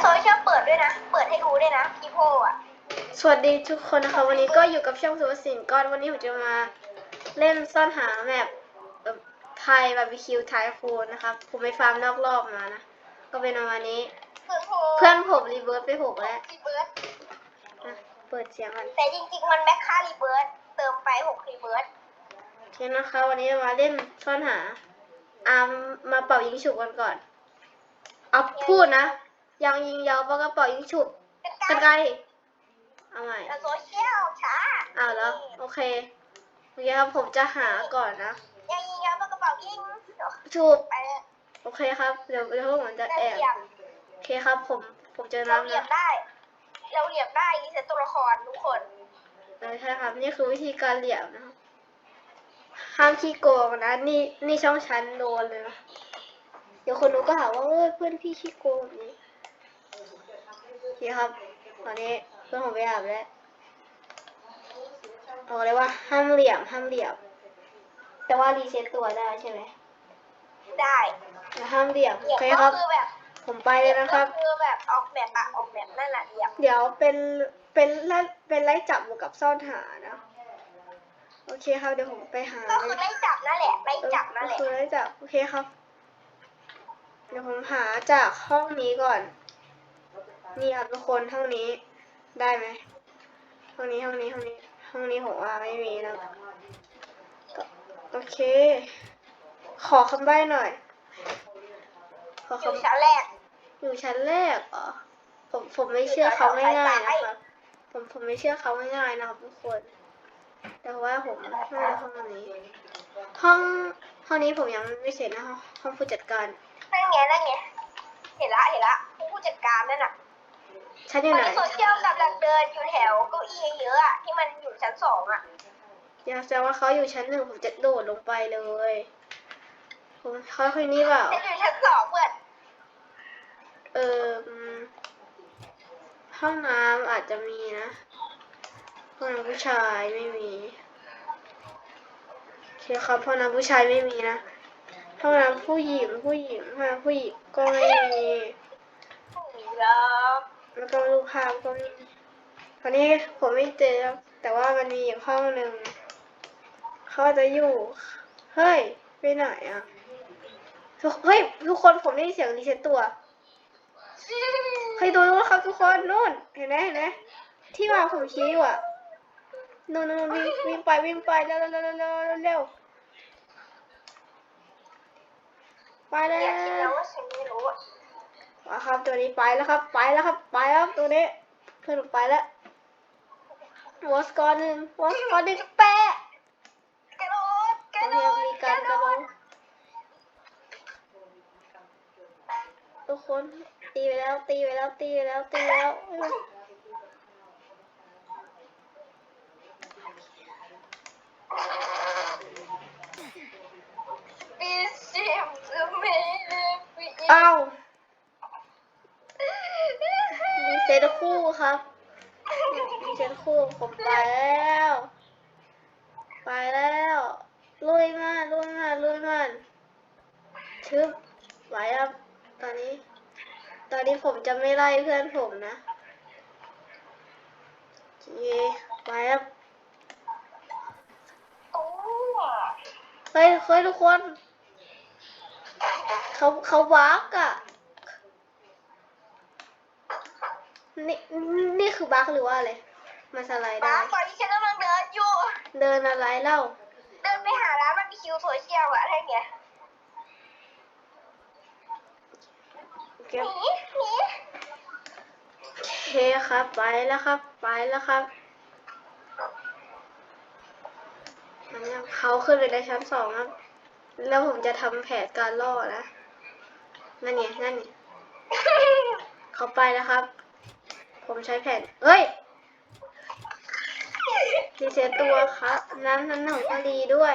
โซเชียลเปิดด้วยนะ เปิดให้ดูด้วยนะพี่โพอะ สวัสดีทุกคนนะคะ วันนี้ก็อยู่กับช่องสุวสินก้อนวันนี้ผมจะมาเล่นซ่อนหาแมปไทยบาร์บีคิวไทยโคนนะครับ ผมไปฟาร์มนอกรอบมานะ ก็เป็นประมาณนี้ เพื่อนโพเพื่อนผมรีเวิร์สไปหกแล้วรีเบิร์ดอะเปิดเสียงกันแต่จริงๆ มันแม็กค่ารีเบิร์ดเติมไปหกรีเบิร์ดโอเคนะคะ วันนี้มาเล่นซ่อนหาอามาเป่ายิงฉุบกันก่อน เอาพูดนะ ยังยิงยาวปะกระเป๋ายิงฉุบเป็นกันการไกลเอาใหม่โซเชียลช้าอ้าวแล้วโอเคโอเคครับผมจะหาก่อนนะยังยิงยาวปากกระเป๋ายิงฉุบไปเลยโอเคครับ เดี๋ยวเดี๋ยวผมจะได้แอบเหลี่ยมโอเคครับ ผมผมเจอเราน้ำเหลี่ยนะมได้ เราเหลี่ยมได้รีเซ็ตตัวละครทุกคนเออใช่ครับนี่คือวิธีการเหลี่ยมนะครับห้ามขี้โกงนะนี่นี่ช่องชั้นโดนเลยนะเดี๋ยวคนดูก็หาว่าเออเพื่อนพี่ขี้โกงแบบนี้โอ เคครับ ตอนนี้เพื่อนผมไปอาบแล้วบอกเลยว่าห้ามเหลี่ยมห้ามเหลี่ยม แต่ว่ารีเซ็ตตัวได้ใช่ไหมได้แต่ห้ามเหลี่ยมเหโอลี่ยมเคก็ครับคือแบบผมไปเลยนะครับ ก็คือแบบออกแบบอะออกแบบนั่นแหละเหลี่ยมเดี๋ยวเป็นเป็นไล่เป็นไล่จับวกกับซ่อนหานะโอเคครับเดี๋ยวผมไปหาก็คือไล่จับนั่นแหละไล่จับนั่นแหละเออคือไล่จับโอเคครับ เดี๋ยวผมหาจากห้องนี้ก่อน นี่ครับทุกคนห้องนี้ได้ไหมห้องนี้ห้องนี้ห้องนี้ห้องนี้ผมว่าไม่มีนะก็โอเค ขอคำใบ้หน่อย ขออยู่คำชั้นแรก อยู่ชั้นแรกเหรอผมผมไม่เชื่อเขาง่ายๆนะครับผมผมไม่เชื่อเขาง่ายๆนะครับทุกคน แต่ว่าผมน่าจะห้องนี้ ห้องห้องนี้ผมยังไม่เสร็จนะห้องห้องผู้จัดการนั่นไงนั่นไงเห็นละเห็นละผู้จัดการนั่นน่ะ ชั้นอตยู่อนไหนนี้โซเชียลกำลังเดินอยู่แถวเก้าอี้เยอะๆอะที่มันอยู่ชั้นสองอะอยากแสดงว่าเขาอยู่ชั้นหนึ่งผมจะโดดลงไปเลย ผมเขาคนนี้เปล่า ฉันอยู่ชั้นสองเพื่อนเอออืมห้องน้ำอาจจะมีนะห้องน้ำผู้ชายไม่มีโอเคครับห้องน้ำผู้ชายไม่มีนะห้องน้ำผู้หญิงผู้หญิงห้องน้ำผู้หญิงก็ไม่มีแล้ว แล้วก็รูปภาพก็ม่มีตอนนี้ผมไม่เจอครับแต่ว่ามันมีอีกห้องหนึ่งเขาจะอยู่เฮ้ยไปไหนอะเฮ้ยทุกคนผมได้ยินเสียงรีเซ็ตตัวเฮ้ยดูนู้นครับทุกคนนู่นเห็นไหมเห็นไหมที่วางผมชี้อยู่อะนู่นนู่นวิ่งวิ่งไปวิ่งไปเร็วเร็วเร็วเร็วเร็วไปแล้อย ม่รู้มาครับตัวนี้ไปแล้วครับ ไปแล้วครับ ไปแล้วครับตัวนี้เพื่อนผมไปแล้ววอสกอร์หนึ่งวอสกอร์หนึ่งแปะกระโดดกโอระเคโดดมีการกระโดดทุกคนตีไปแล้วตีไปแล้วตีไปแล้วตีไปแล้วเอ้ยปีสิบจะไม่ได้ปีอ้าว มีเซตคู่ครับมีเซตคู่ผมไปแล้ว ไปแล้วลุยมาลุยมาลุยมาชึบไหวครับตอนนี้ ตอนนี้ผมจะไม่ไล่เพื่อนผมนะโอเคไปครับตู้เฮ้ยเฮ้ยทุกคน เขาเขาวากอะ นี่นี่คือบักหรือว่าอะไรมาสไลด์บ้าได้ตอนนี้ฉันกำลังเดินอยู่ เดินอะไรเล่า เดินไปหาร้านบาร์บีคิวโซเชียลอะอะไรเงี้ยเก็บหนีหนีโอเคครับไปแล้วครับ ไปแล้วครับอันนี้เขาขึ้นไปในชั้นสองครับ แล้วผมจะทำแผนการล่อนะ นั่นไงนั่นไงเขาไปแล้วครับ ผมใช้แผ่นเฮ้ยรีเซ็ตตัวครับนั้นนั้นของก็ดีด้วย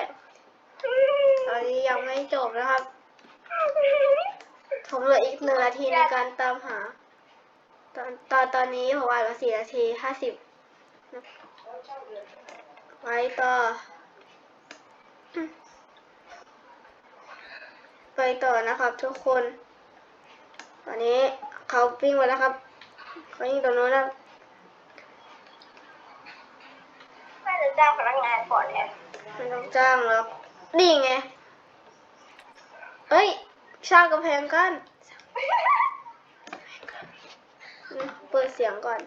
ตอนนี้ยังไม่จบนะครับ ผมเหลืออีกหนึ่งนาทีในการตามหา ตอนตอนตอนนี้ผมอ่านมาสี่นาทีห้าสิบไปต่อ ไปต่อนะครับทุกคน ตอนนี้เขาปิ้งไปแล้วครับ เขายิงตรงโน้นแล้วแม่จะจ้างพนักงานก่อนเนี่ยไม่ต้องจ้างหรอกนี่ไงเอ้ยช่างกำแพงกันอืมเปิดเสียงก่อน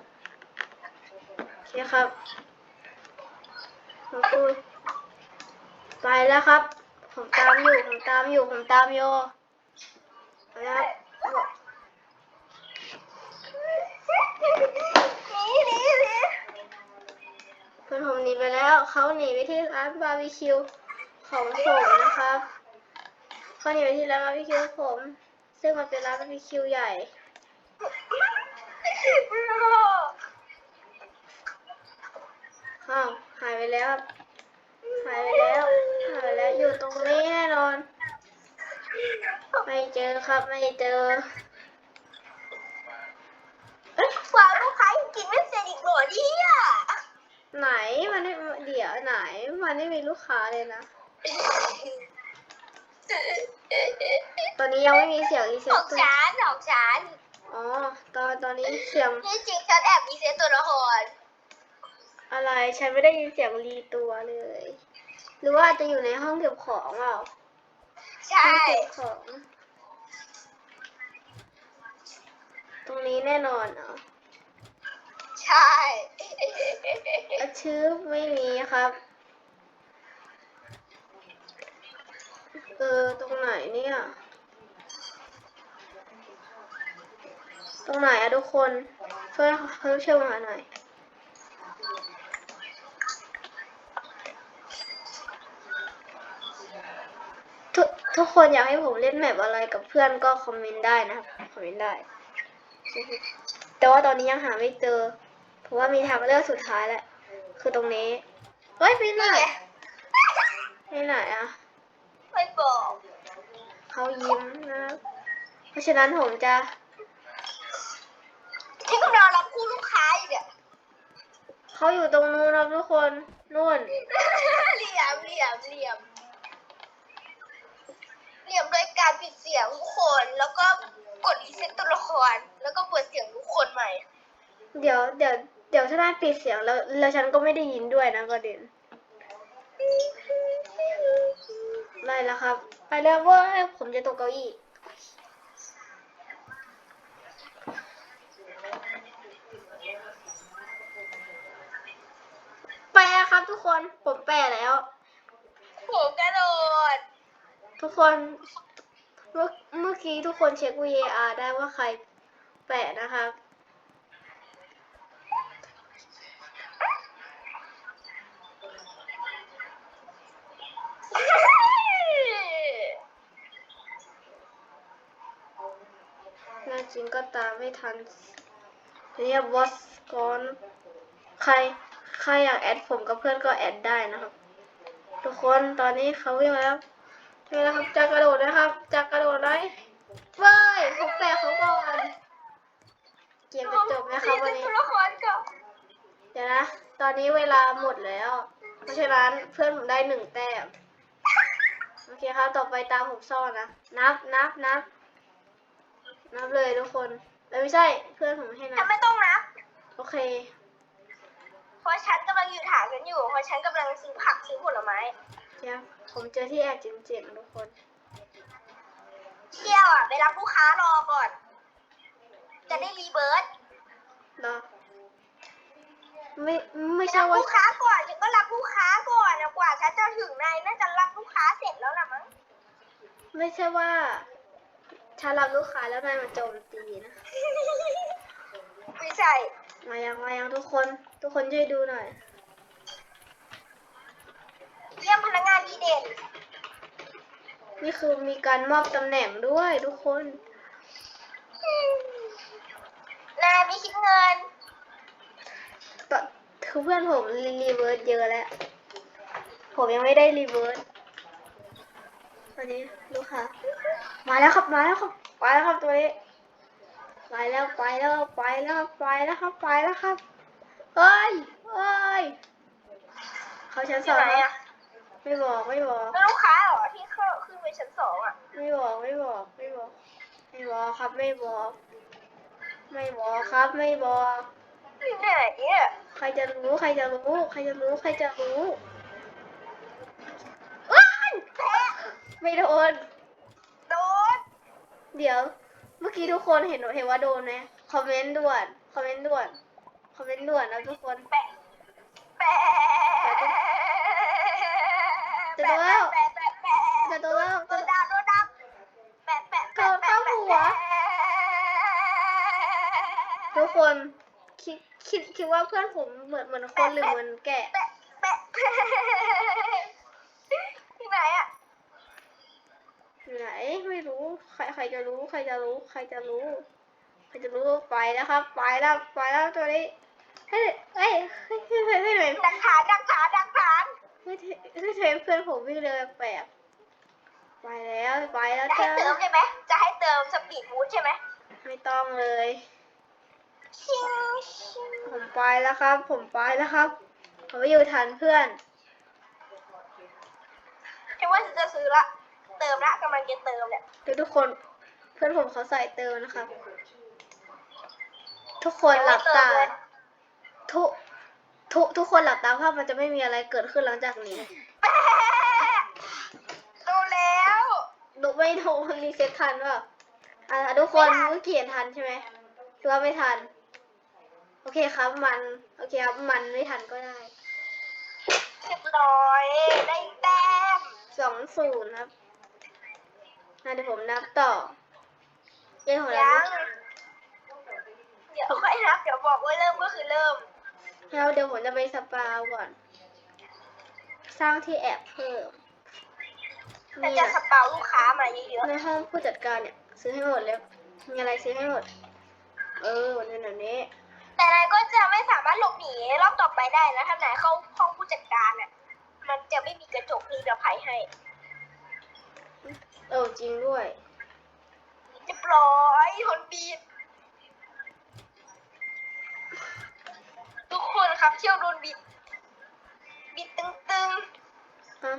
โอเคครับมาคุยไปแล้วครับ ผมตามอยู่ ผมตามอยู่ ผมตามโย เขาหนีไปที่ร้านบาร์บีคิวของผมนะครับเขาหนีไปที่ร้านบาร์บีคิวผม ซึ่งมันเป็นร้านบาร์บีคิวใหญ่อ้าวหายไปแล้วครับหายไปแล้วหายไปแล้วอยู่ตรงนี้แน่นอน ไม่เจอครับไม่เจอกว่าลูกค้ายังกินไม่เสร็จอีกเหรอเนี่ย ไหนมันไม่เดี๋ยว ไหน มันไม่มีลูกค้าเลยนะ ตอนนี้ยังไม่มีเสียงรีเซ็สตองตัวชั้นสองชั้นอ๋อ ตอนตอนนี้เสียงนี่จริงฉันแอบมีเซตตัวละครอะไร ฉันไม่ได้ยินเสียงรีตัวเลย หรือว่าจะอยู่ในห้องเก็บของเปล่าใช่ ห้องเก็บของ ตรงนี้แน่นอนเนาะ ใช่ชื่อไม่มีครับ เออ ตรงไหนเนี่ย ตรงไหนอะทุกคน ช่วยเพิ่มช่วยมาหน่อย ทุกทุกคนอยากให้ผมเล่นแมปอะไรกับเพื่อนก็คอมเมนต์ได้นะครับ คอมเมนต์ได้ แต่ว่าตอนนี้ยังหาไม่เจอ เพราะว่ามีทางเลือกสุดท้ายแหละ คือตรงนี้ เฮ้ยไปไหนนี่ไงไปไหนอะไม่บอกเขายิ้มนะครับเพราะฉะนั้นผมจะฉันกำลังรับคู่ลูกค้าอยู่เนี่ยเขาอยู่ตรงนู้นนะทุกคนนู่นเหลี่ยมเหลี่ยมเหลี่ยมเหลี่ยมโดยการปิดเสียงทุกคนแล้วก็กดรีเซ็ตตัวละคร แล้วก็เปิดเสียงทุกคนใหม่ เดี๋ยวเดี๋ยว เดี๋ยวถ้านายปิดเสียงแล้วแล้วฉันก็ไม่ได้ยินด้วยนะประเด็นไม่แล้วครับ ไปแล้วเว้ยผมจะตกเก้าอี้แปลครับทุกคนผมแปลแล้ว ผมกระโดด ทุกคนเมื่อเมื่อกี้ทุกคนเช็ค VAR ได้ว่าใครแปะนะครับ น่าจริงก็ตาม ไม่ทันเรียกวอสก่อนใครใครอยากแอดผมกับเพื่อนก็แอดได้นะครับ ทุกคนตอนนี้เขาวิ่งมาแล้วนี่นะครับจะกระโดดนะครับจะกระโดดได้เว้ยผมแตะเขาก่อนเกมจะจบนะครับวันนี้ตัวละครก่อนเดี๋ยวนะ ตอนนี้เวลาหมดแล้ว เพราะฉะนั้นเพื่อนผมได้หนึ่งแต้มโอเคครับ ต่อไปตามผมซ่อนนะ นับ นับ นับ นับเลยทุกคน เอ้ยไม่ใช่เพื่อนผมให้นัฉับนไม่ต้องนับ โอเค เพราะฉันกำลังอยู่ฐานกันอยู่ เพราะฉันกำลังซื้อผักซื้อผลไม้ เดี๋ยวผมเจอที่แอบเจ๋งๆทุกคน เที่ยวอะไปรับลูกค้ารอก่อน จะได้รีเบิร์ตรอ ไม่ไม่ไปใช่รับว่า ลูกค้าก่อนฉันก็รับลูกค้าก่อนนะกว่าฉันจะถึงนายน่าจะรับลูกค้าเสร็จแล้วล่ะมั้ง ไม่ใช่ว่า ฉันรับลูกค้าแล้วนายมาโจมตีนะ ไม่ใช่ มายังมายังทุกคน ทุกคนช่วยดูหน่อย เยี่ยมพนักงานดีเด่น นี่คือมีการมอบตำแหน่งด้วยทุกคน นายไม่คิดเงินตอนคือเพื่อนผมรีเวิร์สเยอะแล้ว ผมยังไม่ได้รีเวิร์ส ตอนนี้ลูกค้ามาแล้วครับมาแล้วครับไปแล้วครับตัวนี้ไปแล้วไปแล้วไปแล้วไปแล้วครับไปแล้วครับเฮ้ยเฮ้ยเขาชั้นสองอยู่ไหนครัอะบไม่บอกไม่บอกแล้วลูกค้าเหรอที่เข้าขึ้นไปชั้นสองอะไม่บอกไม่บอกไม่บอกไม่บอกครับไม่บอก ไม่บอกครับไม่บอกที่ไหนเนี่ยใครจะรู้ใครจะรู้ ใครจะรู้ใครจะรู้ ไม่โดน โดน เดี๋ยว เมื่อกี้ทุกคนเห็นเห็นว่าโดนไหมคอมเมนต์ด่วน คอมเมนต์ด่วน คอมเมนต์ด่วนนะทุกคนแปะแปะจะโดนแล้วแปะแปะแปะจะโดนแล้วโดนดาวโดนดาวแปะแปะโดนเข้าหัว ทุกคนคิดคิดคิดว่าเพื่อนผมเหมือนเหมือนคนหรือเหมือนแกะแปะแปะที่ไหนอะ อยู่ไหนไม่รู้ ใครใคร จะรู้ใครจะรู้ใครจะรู้ใครจะรู้ไปแล้วครับ ไปแล้วไปแล้วตัวนี้เฮ้ยเฮ้ยเฮ้ยเฮ้ยเฮ้ยเฮ้ยเฮ้ยดักฐานดักฐานดักฐานเฮ้ยเฮ้ยเฮ้ยเพื่อนผมวิ่งเร็วแปลกๆไปแล้วไปแล้วจะให้จ้าเติมใช่ไหมจะให้เติมสปีดบูทใช่ไหมไม่ต้องเลยชิงชิงผมไปแล้วครับ ผมไปแล้วครับผมไม่อยู่ทันเพื่อนคิดว่าจะซื้อละเติมละกำลังจะเติมเนี่ยเดี๋ยวทุกคน เพื่อนผมเขาใส่เติมนะครับ ทุกคนหลับตา ทุกทุกทุกคนหลับตาภาพมันจะไม่มีอะไรเกิดขึ้นหลังจากนี้แปะดูแล้วดูไม่ดูมันรีเซ็ตทันว่าอะทุกคนเมื่อกี้เห็นทันใช่ไหมคิดว่าไม่ทัน โอเคครับมัน โอเคครับมันไม่ทันก็ได้เรียบร้อยได้แต้มสองศูนย์ครับอะเดี๋ยวผมนับต่อ เรื่องของเรายังเดี๋ยวค่อยนับเดี๋ยวบอกว่าเริ่มก็คือเริ่มแล้วเดี๋ยวผมจะไปสปาก่อน สร้างที่แอบเพิ่มแต่เนี่จะยสเปาลูกค้ามาเยอะในห้องผู้จัดการเนี่ย ซื้อให้หมดเลยมีอะไรซื้อให้หมด เออเนี่ยแบบนี้ ๆ แต่นายก็จะไม่สามารถหลบหนีรอบต่อไปได้นะถ้านายเข้าห้องผู้จัดการน่ะ มันจะไม่มีกระจกนิรภัยให้ เออจริงด้วย รียบร้อยคนบีดทุกคนครับเที่ยวโดนบิด บิดตึงอะ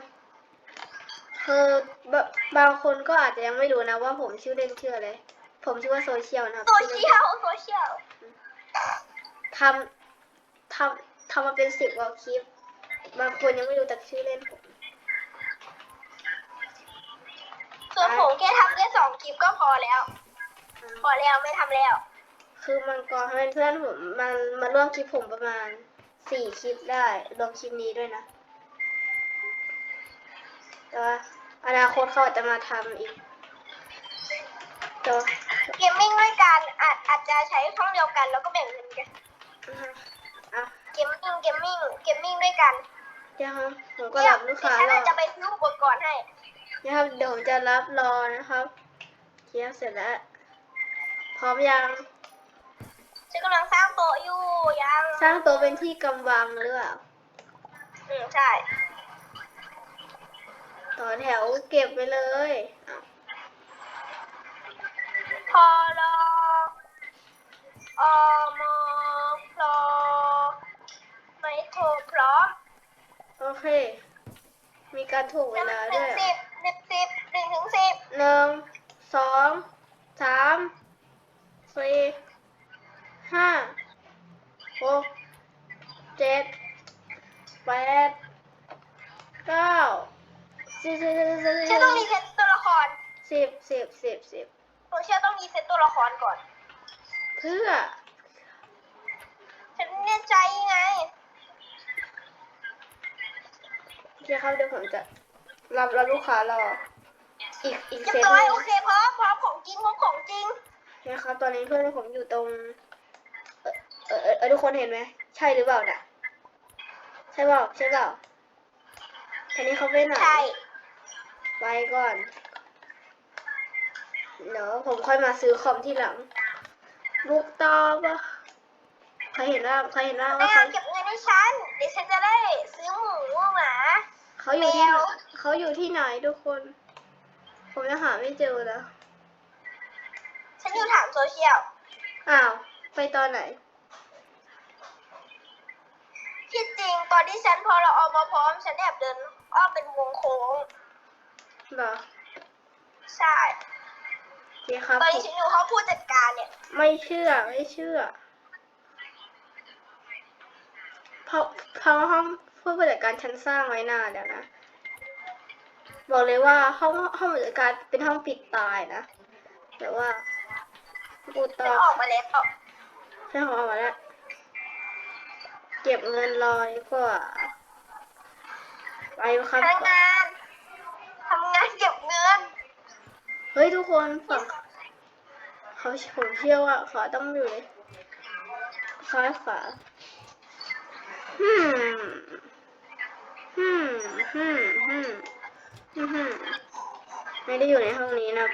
คือบะบางคนก็อาจจะยังไม่รู้นะว่าผมชื่อเล่นชื่ออะไรผมชื่อว่าโซเชียลนะครับๆโซเชียลโซเชียลทำทำทำมาเป็นสิบกว่าคลิป บางคนยังไม่รู้แต่ชื่อเล่นผม ส่วนผมแค่ทำแค่สองคลิปก็พอแล้ว พอแล้วไม่ทำแล้ว คือมังกรเป็นเพื่อนผมมันมาร่วมคลิปผมประมาณสี่คลิปได้รวมคลิปนี้ด้วยนะ แต่ว่าอนาคตเขาอาจจะมาทำอีกแต่ว่าเกมมิ่งด้วยกันอาจอาจจะใช้ช่องเดียวกันแล้วก็แบ่งเงินกันอะเกมมิ่งเกมมิ่งเกมมิ่งด้วยกันเดี๋ยวครับผมก็รับลูกค้าเดี๋ยวฉันรออาจจะไปซื้ออุปกรณ์ให้ นะครับเดี๋ยวผมจะรับรอนะครับเคียบเสร็จแล้ว พร้อมยังฉันกำลังสร้างโต๊ะอยู่ยังสร้างโต๊ะเป็นที่กำบังหรือเปล่าอืมใช่ต่อแถวเก็บไปเลยอ้าวพอรออมพลอไม่โทรพร้อม โอเค มีการถูกเวลาหด้นึ่วงยสิบหนึ่งสิบหนึ่ง ถึงสิบหนึ่งสองสามสี่ห้าหกเจ็ดแปดเก้าสิบสิบสิบสิบเชื่อต้องรีเซ็ตตัวละครสิบสิบสิบสิบผมเชื่อต้องรีเซ็ตตัวละครก่อน เพื่อ ฉันแน่ใจไงโอเคครับเดี๋ยวผมจะรับรับลูกค้ารอ อีกอีกเรียเซบตร้หอยนึงโอเคพร้อมพร้อมของจริงพร้อมของจริง นะครับ ตอนนี้เพื่อนผมอยู่ตรง เออเออเออเออทุกคนเห็นไหมใช่หรือเปล่าเนี่ยใช่เปล่าใช่เปล่าทีนี้เขาไปไหนใช่ ไปก่อนเดี๋ยวผมค่อยมาซื้อคอมที่หลังลูกตอบอะใครเห็นว่าใครเห็นว่าไม่ว่าเอาเขา เก็บเงินให้ฉันเดี๋ยวฉันจะได้ซื้อหมูหมา เขาอยู่ที่ไหนแมว เขาอยู่ที่ไหนทุกคน ผมจะหาไม่เจอแล้ว ฉันอยู่ถามโซเชียล อ้าว ไปตอนไหน ที่จริงตอนที่ฉันพอเราเอามาพร้อม ฉันแอบเดินอ้อมเป็นวงโค้ง เหรอใช่ผเคครับตอนนี้ฉันอยู่ห้องผู้จัดการเนี่ย ไม่เชื่อ ไม่เชื่อ เพราะเพราะห้องผู้บริการชั้นสร้างไว้นานแล้วนะ บอกเลยว่าห้องห้องบริการเป็นห้องปิดตายนะ แต่ว่ากูต่ฉัอนออกมาแล้วใช่ของออกมาแล้ว เก็บเงินรอดีกว่าไปครับพนักงานทำงานเก็บเงิน เฮ้ยทุกคนฝั่งเขาผมเชื่อว่าเขาต้องอยู่ในซ้ายขวาฮึมฮึมฮึมฮึมฮึมฮึม ไม่ได้อยู่ในห้องนี้นะ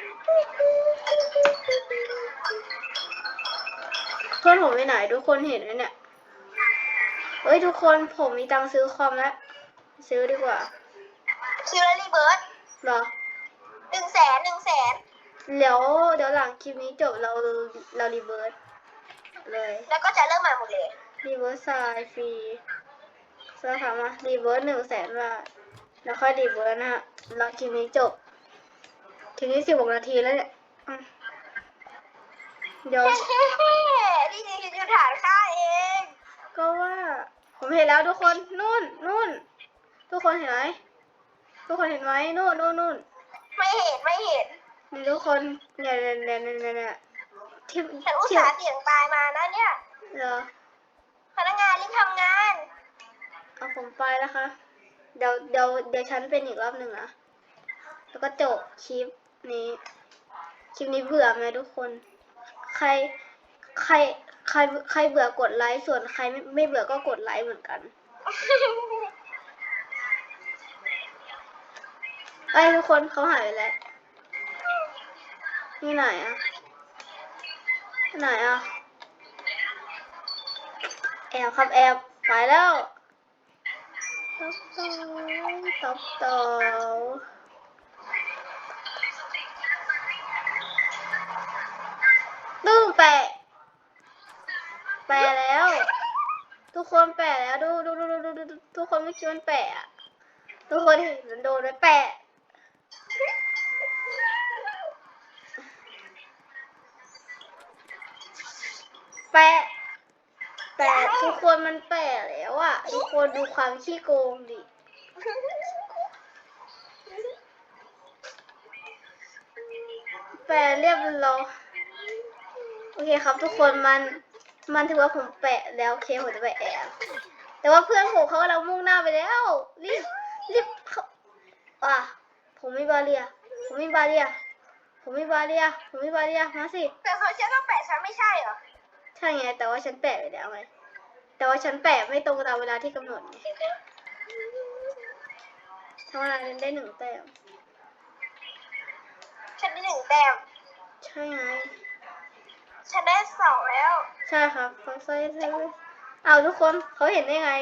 เพื่อนผมไปไหนทุกคนเห็นไหมเนี่ยเฮ้ยทุกคนผมมีตังค์ซื้อคอมแล้ว ซื้อดีกว่าคิวเลอรี่เบิร์ดเหรอหนึ่งแสนหนึ่งแสนเดี๋ยวเดี๋ยวหลังคลิปนี้จบเราเรารีเวิร์สเลย แล้วก็จะเริ่มใหม่หมดเลยรีเวิร์สไซน์ฟรีสาขามารีเวิร์สหนึ่งแสนบาท แล้วค่อยรีเวิร์สนะฮะรอคลิปนี้จบ ทีนี้สิบหกนาทีแล้วเนี่ยอืมเดี๋ยวนี่จริงๆคือฐานค่าเอง ก็ว่า ผมเห็นแล้วทุกคน นู่นนู่น ทุกคนเห็นไหม ทุกคนเห็นไหมนู่นนู่นนู่นไม่เห็นไม่เห็นนี่ทุกคนเนี่ยเนี่ยเนี่ยเนี่ยเนี่ยเนี่ยที่ฉันอุตที่ส่าห์เสี่ยงตายมานะเนี่ย เหรอ พนักงานรีบทำงาน เอาผมไปแล้วค่ะ เดี๋ยวเดี๋ยวเดี๋ยวฉันเป็นอีกรอบหนึ่งนะแล้วก็จบคลิปนี้คลิปนี้เบื่อไหมทุกคน ใครใครใครใครเบื่อกดไลค์ส่วนใครไม่ไม่เบื่อก็กดไลค์เหมือนกันไอ้ทุกคนเขาหายไปแล้วนี่ไหนอะไหนอะแอบครับแอบไปแล้ว ต๊อบโตต๊อบโตตึ้งแปะ แปะแล้ว ทุกคนแปะแล้วดูดูดูดูดูทุกคนเมื่อกี้มันแปะอะทุกคนเห็นมันโดนไปแปะแปะ แปะทุกคนมันแปะแล้วอะ ทุกคนดูความขี้โกงดิ แปะเรียบร้อยโอเคครับทุกคนมันมันถือว่าผมแปะแล้วโอเคผมจะไปแอบแต่ว่าเพื่อนผมเขากำลังมุ่งหน้าไปแล้วรีบรีบเขาอะผมมีบาเรีย ผมมีบาเรีย ผมมีบาเรีย ผมมีบาเรีย มาสิแต่โซเชียลต้องแปะฉันไม่ใช่เหรอ ใช่ไง แต่ว่าฉันแปะไปแล้วไงแต่ว่าฉันแปะไม่ตรงตามเวลาที่กำหนดไงทำอะไรได้หนึ่งแต้ม ฉันได้หนึ่งแต้ม ใช่ไง ฉันได้สองแล้ว ใช่ครับเขาใส่ใส่เอาทุกคนเขาเห็นได้ไง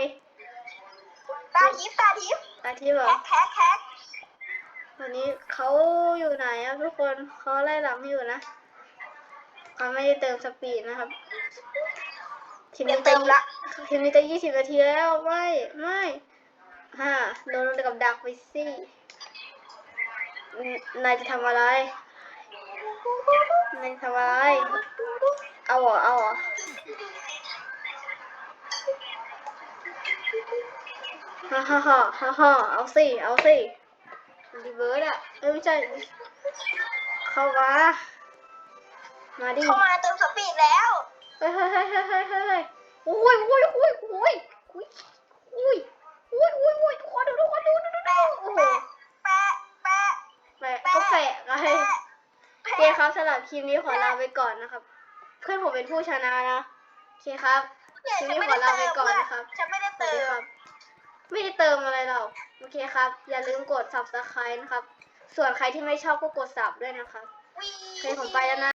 ตาทิพย์ตาทิพย์อาทิตย์เหรอแคกแคกแคกวันนี้เขาอยู่ไหนอะทุกคนเขาไล่หลังอยู่นะเขาไม่ได้เติมสปีดนะครับ ทีนี้เติมละทีนี้จะยี่สิบนาทีแล้วไม่ไม่ฮ่าโดนกับดักไปสินายจะทำอะไรนายทำอะไรเอาเหรอเอาเหรอฮ่าฮ่าฮ่าฮ่าฮ่าเอาสิเอาสิรีเวิร์สอะเอ้ยไม่ใช่เข้ามามาดิเข้ามาเติมสปีดแล้ว เฮ้ยเฮ้ยเฮ้ยเฮ้ยเฮ้ยเฮ้ยเฮ้ยโอ้ยโอ้ยโอ้ยโอ้ยโอ้ยโอ้ยโอ้ยโอ้ยโอ้ยทุกคนดูทุกคนดูดูดูดูแปะโอ้โหแปะแปะแปะแปะก็แปะไงแปะโอเคครับสำหรับคลิปนี้ขอลาไปก่อนนะครับ เพื่อนผมเป็นผู้ชนะนะโอเคครับเนี่ยคลิปฉันนี้ไม่ขอได้ลาเติไปมก่อนเพื่อนนะครับฉันไม่ได้สวัสเติดีมครับไม่ได้เติมอะไรหรอกโอเคครับ อย่าลืมกด subscribe นะครับ ส่วนใครที่ไม่ชอบก็กดสับด้วยนะครับวีโอเคผมไปแล้วนะ